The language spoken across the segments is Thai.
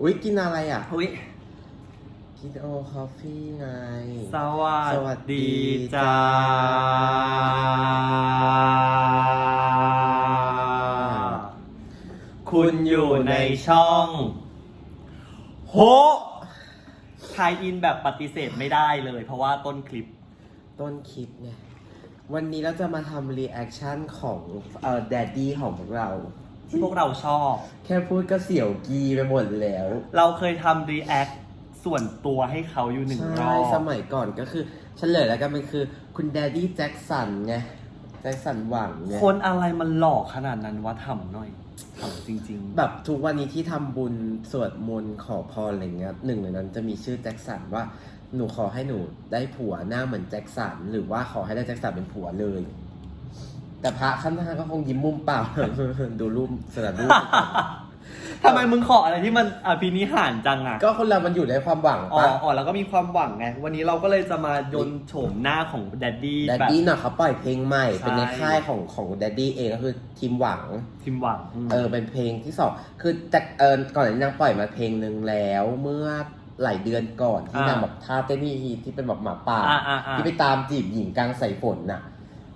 อุ๊ยกินอะไรอะเฮ้ยกินโอคอฟฟี่ไง สวัสสวัสดีดีจ้า จ้า คุณอยู่ในช่อง โฮทายอินแบบปฏิเสธไม่ได้เลย เพราะว่าต้นคลิป ต้นคลิปไงวันนี้เราจะมาทำรีแอคชั่นของเอ่อแดดดี้ของพวกเรา ที่พวกเราชอบ แค่พูดก็เสียวกีไปหมดแล้วเราเคยทำรีแอคส่วนตัวให้เขาอยู่หนึ่งรใช่อบสมัยก่อนก็คือเฉลยแล้วกันมันคือ คุณแดดดี้แจ็คสันไง แจ็คสันหวังไง คนอะไรมันหลอกขนาดนั้นวะทำหน่อยทำจริง ๆ แบบทุกวันนี้ที่ทำบุญสวดมนต์ขอพรอะไรเงี้ยหนึ่งในนั้นจะมีชื่อแจ็คสันว่าหนูขอให้หนูได้ผัวหน้าเหมือนแจ็คสันหรือว่าขอให้ได้แจ็คสันเป็นผัวเลย แต่พระข้างหน้าก็คงยิ้มมุมเปล่าดูรูปสลัดรูป ทำไมมึงขออะไรที่มันอภินิหารจังอะก็คนเรามันอยู่ในความหวังอ๋อปะอ๋อแล้วก็มีความหวังไง วันนี้เราก็เลยจะมายนโฉมหน้าของแดดดี้แดดแบบ ดี้น่ะเขาปล่อยเพลงใหม่ ใช่ เป็นในค่ายของของแดดดี้เองก็คือทีมหวัง ทีมหวังเออเป็นเพลงที่สองคือจากเออก่อนหน้านี้นางปล่อยมาเพลงหนึ่งแล้ว เมื่อหลายเดือนก่อนที่นางแบบท่าเต้นที่ที่เป็นแบบหมาป่า อ่าอ่าอ่า ที่ไปตามจีบหญิงกลางสายฝนน่ะ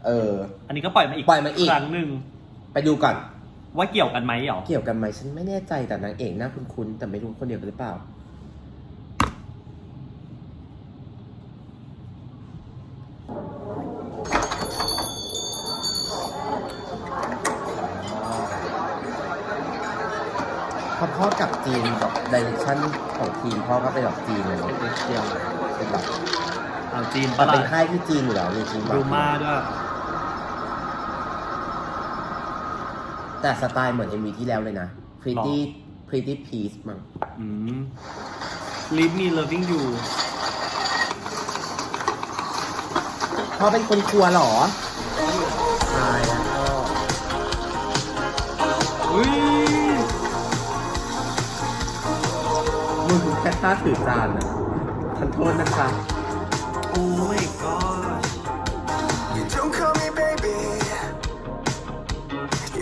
เออ อันนี้ก็ปล่อยมาอีกปล่อยมาอีก ครั้งหนึ่งไปดูก่อน ว่าเกี่ยวกันไหมหรอ เกี่ยวกันไหมฉันไม่แน่ใจแต่นางเอกหน้าคุ้นๆแต่ไม่รู้คนเดียวกันหรือเปล่า พอพ่อกลับจีนแบบดิเรกชั่นของทีมพ่อก็เป็นแบบจีนเลยเนอะเกี่ยวเป็นแบบเอาจีนแต่ปะล่ะเป็นค่ายที่จีนอยู่แล้วนี่จริงดูมาด้วย แต่สไตล์เหมือน MV ที่แล้วเลยนะ Pretty Pretty Peace มั้งอืม Leave me loving you พ่อเป็นคนครัวเหรอใช่แล้วก็อุ้ยมึงแค่ท่าถือจานนะทันโทษนะคะ โอ้ my god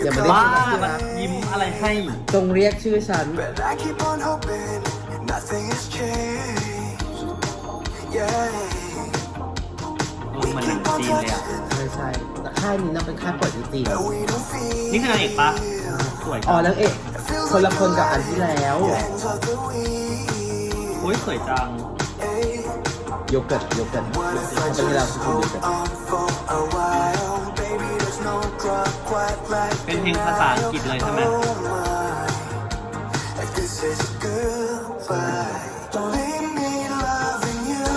อย่ามาบ้าได้ชื่อมันนะยิ้มอะไรให้จงเรียกชื่อฉัน But I keep on hoping nothing has changed. Yeah. เออเหมันหนังจีนเลยอะใช่ใช่แต่ค่ายนี้น่าเป็นค่ายเปิดที่จีน But we don't feel นี่คือนางเอกปะสวยจัอ๋องแล้วเอกคนละคนกับอันที่แล้ว ends of the week. อุ้ยสวยจัง Hey, โยเกิร์ตโยเกิร์ต what if เขา I เป็นที่เรา just คือโย hold เกิร์ต on for a while? เป็นเพลงภาษาอังกฤษเลยใช่ไหม If this is goodbye, don't leave me loving you.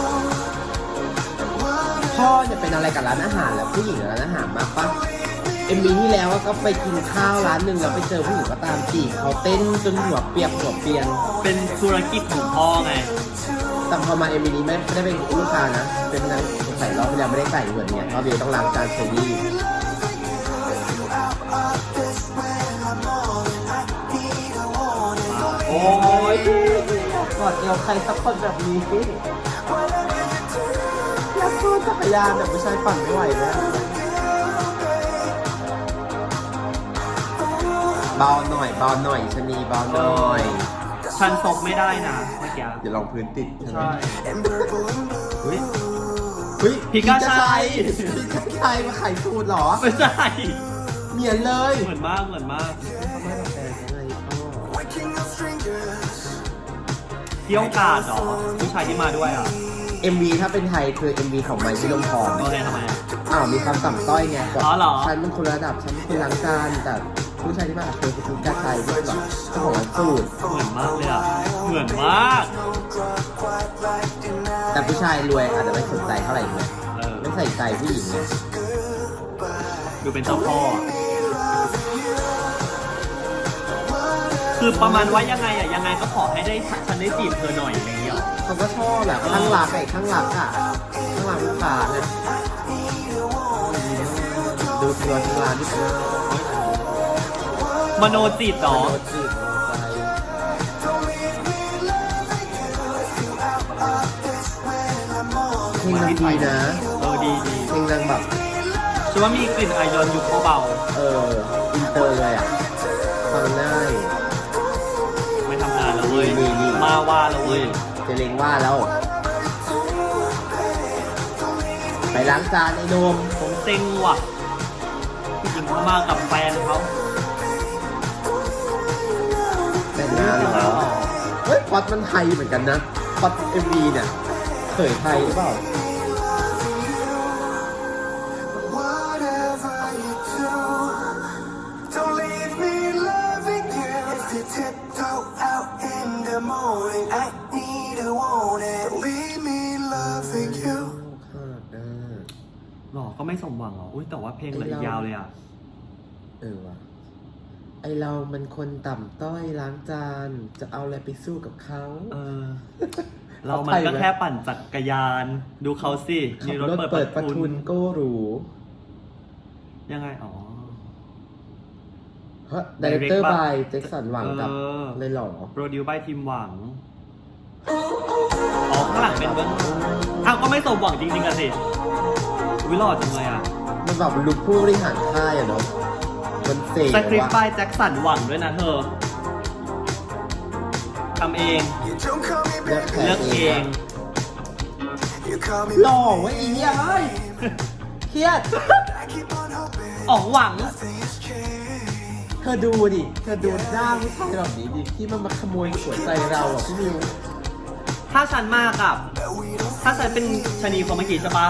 พ่อจะเป็นอะไรกับร้านอาหารแล้วผู้หญิงกับร้านอาหารมากปะเอ็มบีที่แล้วก็ไปกินข้าวร้านหนึ่งแล้วไปเจอผู้หญิงก็ตามจีบเขาเต้นจนหัวเปียกหัวเปียนเป็นธุรกิจของพ่อไงแต่พอมาเอ็มบีนี้ไม่ไม่ได้เป็นลูกค้านะ เป็นพนักใส่รอบที่แล้วไม่ได้ใส่เหมือนเนี่ยรอบเดียวต้องล้างจานเชอรี่ ยกอดเอวใครสักคนแบบนี้อยากสู้จักรยานแบบผู้ชายปั่นไม่ไหวแล้วเบาหน่อยเบาหน่อยชะนีเบาหน่อย ฉันซบไม่ได้นะเมื่อกี้เดี๋ยวลองพื้นติดใช่ไหมใช่ And purple and blue. เฮ้ยเฮ้ยพิกาชัยพิกาชัยมาขายสูตรเหรอ ไม่ใช่เหมียนเลย เหมือนมากเหมือนมาก เที่ยวกาดเหรอผู้ชายที่มาด้วยอะ MV ถ้าเป็นไทยคือ MV ของไมค์พิลมพรโอเคทำไมอะ อ้าวมีความต่ำต้อยไงแบบอ๋อเหรอ ฉันเป็นคนระดับฉันเป็นคนล้างจานแต่ผู้ชายที่มากับเธอคือพิกาชัยที่เป็นแบบเจ้าของร้านสูตรเหมือนมากเลยอะ เหมือนมาก แต่ผู้ชายรวยอาจจะไม่สนใจเท่าไหร่เลยเออ ไม่ใส่ใจผู้หญิงไงดูเป็นเจ้าพ่ออะ คือประมาณว่ายังไงอะยังไงก็ขอให้ได้ฉันได้จีบเธอหน่อยอะไรอย่างเงี้ยเหรอเขาก็ชอบแบบข้างหลักไอ้ข้างหลักอะข้างหลักลูกค้าเนี่ยดูตัวทางร้านที่เป็นมโนจิตเหรอโรจิตใจเพลงนางดีนะเออดีดีเพลงนางแบบ ฉันว่ามีกลิ่นอายอนยุคเบาเอออินเตอร์เลยอะฟังง่ายๆไม่ทำงานแล้วดี เว้ยดีดีมาว่าแล้วเว้ย เจเลงว่าแล้ว ไปล้างจานไอ้หนมผมเซ็งว่ะผู้หญิงเขามากับแฟนเขาแต่งงานแล้วเฮ้ยพอดมันไทยเหมือนกันนะพอดเอ็มวีเนี่ยเขยไทยหรือเปล่า ก็ไม่สมหวังเหรออุ้ยแต่ว่าเพลงเหลืออีกยาวเลยอะ เออว่ะไอเรามันคนต่ำต้อยล้างจาน จะเอาอะไรไปสู้กับเขา เออ เรามันก็แค่ปั่นจักรยาน ดูเขาสิขัมีบรถรถเปิดเปิดปประระทุทุนนโก้หรูยังไง อ๋อเฮ้ยดีเรคเตอร์ Direct บาปะยแจ็คสันหวังกับเออ เลยเหรอโปรดิวบายทีมหวัง อ๋อข้างหลังเป็นเบื้องอ้าวก็ไม่สมหวังจริงๆอะสิ วิหล่อจังเลยอะมันแบบลุกผู้บริหารค่ายอะเนาะ มันเจ๋งสคริปต์ว่ะบายแจ็คสันหวังด้วยนะเธอทำเอง You don't call me เลือก baby. แขเลืกอกเอเองง You call me หล่อเว้ยอีเนี่ยเฮ้ยเครียด I keep on hoping อ๋องหวัง nothing has changed. เธอดูดิ เธอดูหน้าผู้ชายแบบนี้ดิที่มันมาขโมยหัวใจเราอะพี่มิวถ้าฉันมากกับ But we don't ถ้าฉันเป็นชะนีพรหมกีใช่ปะ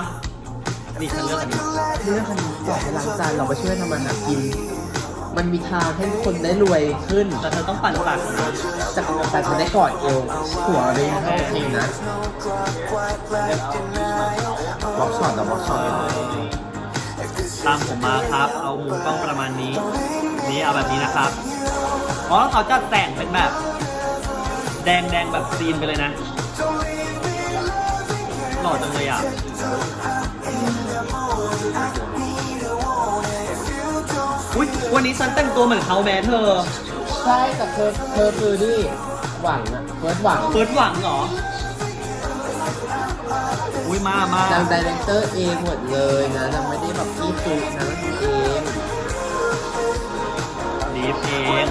นี่ฉันเลือกอันนี้เรื่องคันนี้บอกให้ล้างจานเราไปช่วยทำมาหากิน มันมีทางให้คนได้รวยขึ้น แต่เธอต้องปั่นปากนะแต่แต่ฉันได้กอดเอวหัวเลยเท่าเองนะบล็อกช็อตอบล็อกช็อตตามผมมาครับ เอามุมกล้องประมาณนี้ นี่เอาแบบนี้นะครับอ๋อเขาจัดแต่งเป็นแบบ แดงแดงแบบซีนไปเลยนะหล่อจังเลยอะ อุ๊ยวันนี้ฉันแต่งตัวเหมือนเขาแม้เธอ ใช่แต่เธอเธอคือนี่หวังอะเฟิร์สหวังเฟิร์สหวังเหรอ อุ้ยมามาทางดีเรคเตอร์เองหมดเลยนะนางไม่ได้แบบพี่ซุกนะทำเองดีเพลง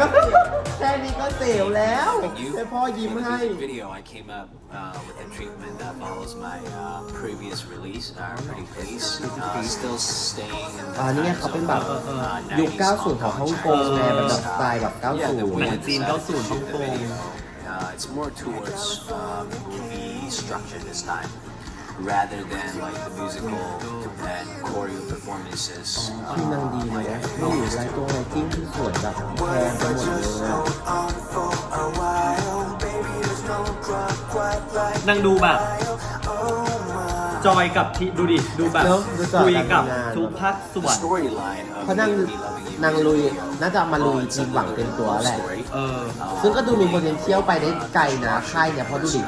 ก็แค่นี้ก็เสียวแล้วให้พ่อยิ้มให้ Music video, I came up uh, with a treatment that follows my uh, previous release, uh, Pretty Please. Uh, still staying in the อ่านี่ไง time เขาเป็น zone แบบ of, uh, ยุค 90s 90 ของฮ่องกงไงแบบแบบสไตล์แบบ Yeah, the 90 way หนัง I จีน decided 90 to ฮ่อง shoot ก the ง video, uh, it's more towards um, movie structure this time, rather than like the musical and choreo performances. ที่นางดีเลยนะไม่อยู่ไรตัวไรจิ้งที่สวยแบบแพงไปหมดเลยอะ on for a while. Baby, there's no drug quite like นางดูแบบ จอยกับที่ดูดิ ดูแบบเนอะดูจอยคุยกับการทำงาน ทุกภาคส่ว The น storyline of เพราะนาง Me Loving You นางลุยน่าจะมาลุย Oh, it's ที a มหวังเต็มตัว love แหละ story. เออ ซึ่งก็ดูมี potential ไปได้ไกลนะค่ายเนี่ยเพราะดูดิ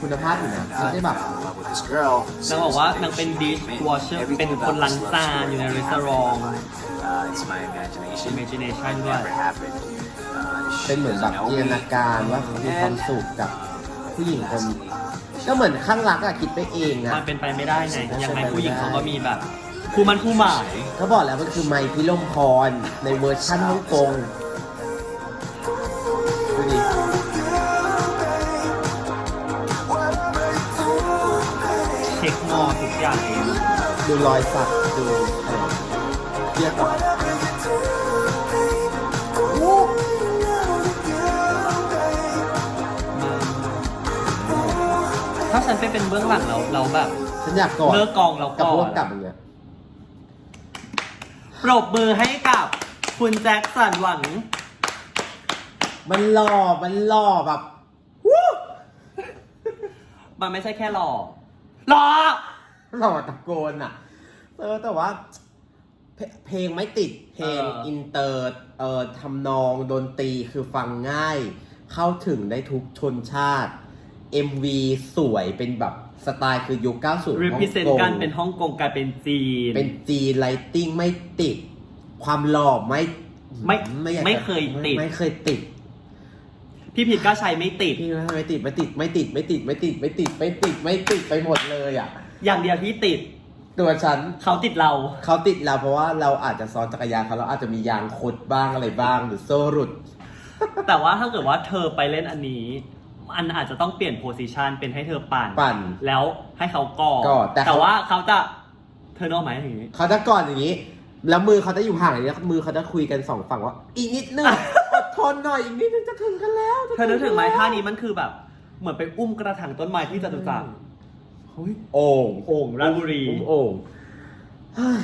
คุณภาพอยู่นะไม่ได้แบบ fell in love with this girl. นางบอกว่านางเป็น dish washer เป็นคนล้างจานอยู่ในรีสอร์ท Uh, it's my imagination. Imagination It ด้วย never happened. Uh, she เป็นเหมือนแบบ doesn't know จินต me. นาการว่าเขามีความสุขกับผู้หญิงคนก็เหมือนข้างรักอะคิดไปเองนะมันเป็นไปไม่ได้ไงยังไงผู้หญิงเขาก็มีแบบคู่มันคู่หมายเขาบอกแล้วมันคือไมค์พิลมพรในเวอร์ชั่นฮ่องกง ช็คมอทุกอย่างเองดูรอยสักดูอะไรเทียบกับถ้าฉันไปเป็นเบื้องหลังเราเราแบบฉันอยากกอดเลิกกองเรากับก่อพวกนกับอย่างเงี้ยปรบมือให้กับ คุณแจ็คสันหวัง มันหล่อ มันหล่อแบบวู้มันไม่ใช่แค่หล่อ หล่อหล่อตะโกนอะ เออแต่ว่าเพเพลงไม่ติดเพลงเอออิ อินเตอร์เอ่อทำนองดนตรีคือฟังง่าย เข้าถึงได้ทุกชนชาติ MV สวยเป็นแบบสไตล์คือยุค 90รีพิเซนฮ่องกงกันเป็นฮ่องกงกลายเป็นจีน เป็นจีไลติ้งไม่ติด ความหล่อไม่ไม่อยากจะไม่เคยติด ไม่เคยติด พี่ผิดก็ใช้ไม่ติด พี่ไม่ติดไม่ติดไม่ติดไม่ติดไม่ติดไม่ติดไม่ติดไม่ติดไปหมดเลยอะอย่างเดียวที่ติดตัวฉันเขาติดเรา เขาติดเราเพราะว่าเราอาจจะซ้อนจักรยานเขาเราอาจจะมียางคดบ้างอะไรบ้างหรือโซ่หลุด แต่ว่าถ้าเกิดว่าเธอไปเล่นอันนี้อันอาจจะต้องเปลี่ยนโพสิชันเป็นให้เธอปั่นปั่นแล้วให้เขากอดกอดแต่เขาแต่ว่าเขาจะเธอนอกไหมอย่างนี้ เขาจะก่อนอย่างนี้ แล้วมือเขาจะอยู่ห่างอย่างนี้มือเขาจะคุยกันสองฝั่งว่า อีกนิดนึงอด ทนหน่อยอีกนิดนึงจะถึงกันแล้วจะเธอนึกถึงไหมแล้วท่านี้มันคือแบบ เหมือนไปอุ้มกระถางต้นไม้ที่จตุจักรเฮ้ยโอ่งโอ่งราชบุรีอุ้มโอ่งเฮ้ย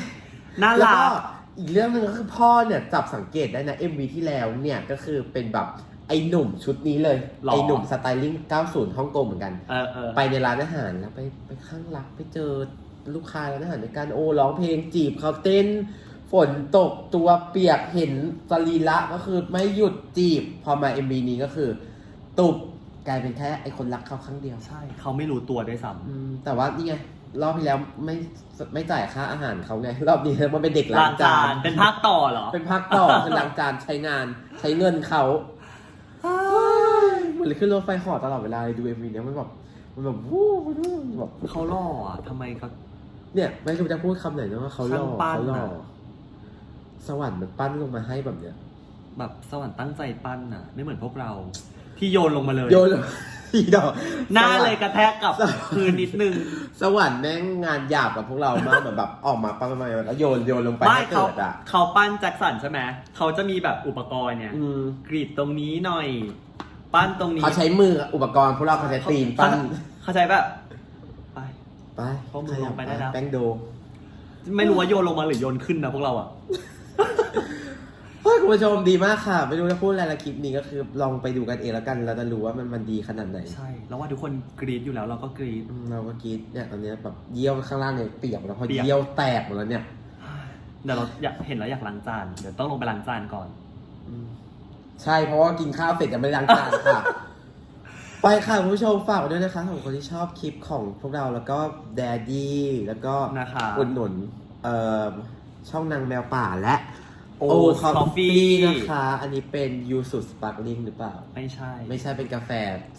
น่าแล้วรัก็ก อีกเรื่องหนึ่งก็คือพ่อเนี่ยจับสังเกตได้นะ MV ที่แล้วเนี่ยก็คือเป็นแบบไอ้หนุ่มชุดนี้เลย หรอ ไอ้หนุ่มสไตลิ่ง 90 ฮ่องกงเหมือนกัน เออเออไปในร้านอาหารแล้วไปไปข้างรักไปเจอลูกค้าร้านอาหารในการโอ้ร้องเพลงจีบเขาเต้น ฝนตกตัวเปียกเห็นสรีระก็คือไม่หยุดจีบ พอมา MV นี้ก็คือ ตุบกลายเป็นแค่ไอคนรักเขาครั้งเดียว ใช่เขาไม่รู้ตัวด้วยซ้อืมแต่ว่านี่ไง รอบที่แล้วไม่ไม่จ่ายค่าอาหารเขาไง รอบนี้มันเป็นเด็กำล้างจานเป็นภาคต่อเหรอ เป็นพักต่อ คือล้างจานใช้งานใช้เงินเขาเหมือนเลยขึ้นรถไฟเหอตลอดเวลาเลยดู MV เนี้ยมันแบบมันแบบวู้วู้แบบ เขาหล่ออะทำไมเขา เนี่ยไม่รู้จะพูดคำไหนนะว่าเขาหล่อช่างปั้นเขาหล่ออะ สวรรค์มันปั้นลงมาให้แบบเนี้ยแบบสวรรค์ตั้งใจปั้นน่ะ ไม่เหมือนพวกเรา ที่โยนลงมาเลยโยนลงอีดอกหน้าสวรรค์เลยกระแทกกับพื้นนิดนึง สวรรค์แม่งงานหยาบกับพวกเรามากเหมือนแบบออกมาปั้นมาแล้วโยนโยนลงไปไม่ให้เขาเกิดอะเขาปั้นแจ็คสันใช่ไหมเขาจะมีแบบอุปกรณ์เนี่ยอืมกรีดตรงนี้หน่อย ปั้นตรงนี้เขาใช้มืออุปกรณ์พวกเราเขาใช้ตีนปั้นเขาใช้แบบไปไปข้อมือลงไปได้แล้วแป้งโด ไม่รู้ว่าโยนลงมาหรือโยนขึ้นนะพวกเราอะเฮ้ย คุณผู้ชมดีมากค่ะ ไม่รู้จะพูดอะไรละคลิปนี้ก็คือลองไปดูกันเองแล้วกัน เราจะรู้ว่ามันมันดีขนาดไหนใช่ แล้วว่าทุกคนกรีดอยู่แล้วเราก็กรีดอืมเราก็คิดเนี่ยตอนเนี้ยแบบเยี่ยวข้างล่างเนี่ยเปียกแล้วพอเปียก เยี่ยวแตกหมดแล้วเนี่ยเดี๋ยวเราอยากเห็นแล้วอยากล้างจาน เดี๋ยวต้องลงไปล้างจานก่อน อืมใช่เพราะว่ากินข้าวเสร็จยังไม่ได้ล้างจานค่ะ ไปค่ะคุณผู้ชมฝากไว้ด้วยนะคะสำหรับคนที่ชอบคลิปของพวกเราแล้วก็แดดดี้แล้วก็นะคะ อุดหนุนเอ่อ ช่องนางแมวป่าและ โอโอคอฟคอฟฟี่ฟี่นะคะ อันนี้เป็นยูสุสปาร์กลิงหรือเปล่า ไม่ใช่ ไม่ใช่เป็นกาแฟ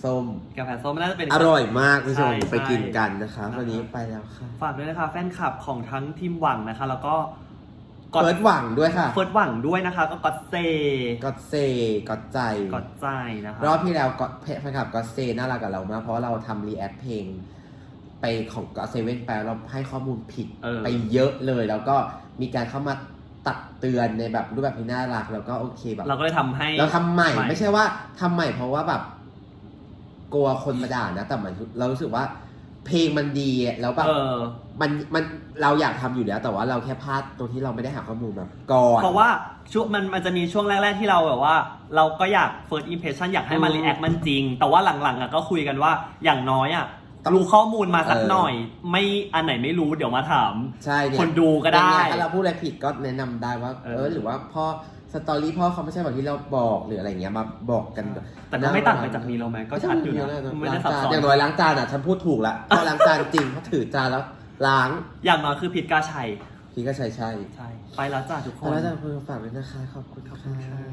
ส้ม กาแฟส้มน่าจะเป็น อร่อยมากคุณผู้ชมใช่ไปกินกันนะคะ ใช่ วันนี้ไปแล้วค่ะฝากด้วยนะคะ แฟนคลับของทั้งทีมหวังนะคะ แล้วก็เฟิร์สหวังด้วยค่ะเฟิร์สหวังด้วยนะคะ ก็ก็อตเซก็เซก็ใจกอดใจนะคะ รอบที่แล้วก็แฟนคลับก็เซน่ารักกับเรามากเพราะว่าเราทำรีแอคเพลง ไปของก็เซเว่นไปเราให้ข้อมูลผิดเออ ไปเยอะเลย แล้วก็มีการเข้ามาตักเตือนในแบบรูปแบบที่น่ารักแล้วก็โอเคแบบ เราก็เลยทำให้ เราทำใหม่ใหม่ ไม่ใช่ว่าทำใหม่เพราะว่าแบบ กลัวคนมาด่านะ แต่หมายถึงเรารู้สึกว่า เพลงมันดีอะแล้วแบบเออ มันมันเราอยากทำอยู่แล้ว แต่ว่าเราแค่พลาดตรงที่เราไม่ได้หาข้อมูลแบบก่อน เพราะว่าช่วงมันมันจะมีช่วงแรก ๆ ที่เราแบบว่า เราก็อยาก first impression อยากให้มัน อืม react มันจริง แต่ว่าหลังๆอะก็คุยกันว่าอย่างน้อยอะ ต้อง รู้ข้อมูลมาสักเออหน่อย ไม่อันไหนไม่รู้เดี๋ยวมาถาม ใช่เนี่ยคนดูก็ได้ เนี่ยถ้าเราพูดอะไรผิดก็แนะนำได้ว่า เออ เออ หรือว่าพ่อสตอรี่พ่อเขาไม่ใช่แบบที่เราบอกหรืออะไรเงี้ยมาบอกกันแต่ก็ไม่ต่างไปจากนี้เราไหมก็ชัดอยู่นะไม่ได้ซับล้างซ้จาอนนอย่างน้อยล้างจานอะฉันพูดถูกละพ่อล้างจานจริงเขาถือจานแล้วล้างอย่างน้อยคือผิดกล้าชัยพี่ก็ใช่ใช่ใช่ไปแล้วจ้าทุกคเอานแล้วจะเพื่อฝากด้วยนะคะขอบคุณขอบคุณค่ะค่ะ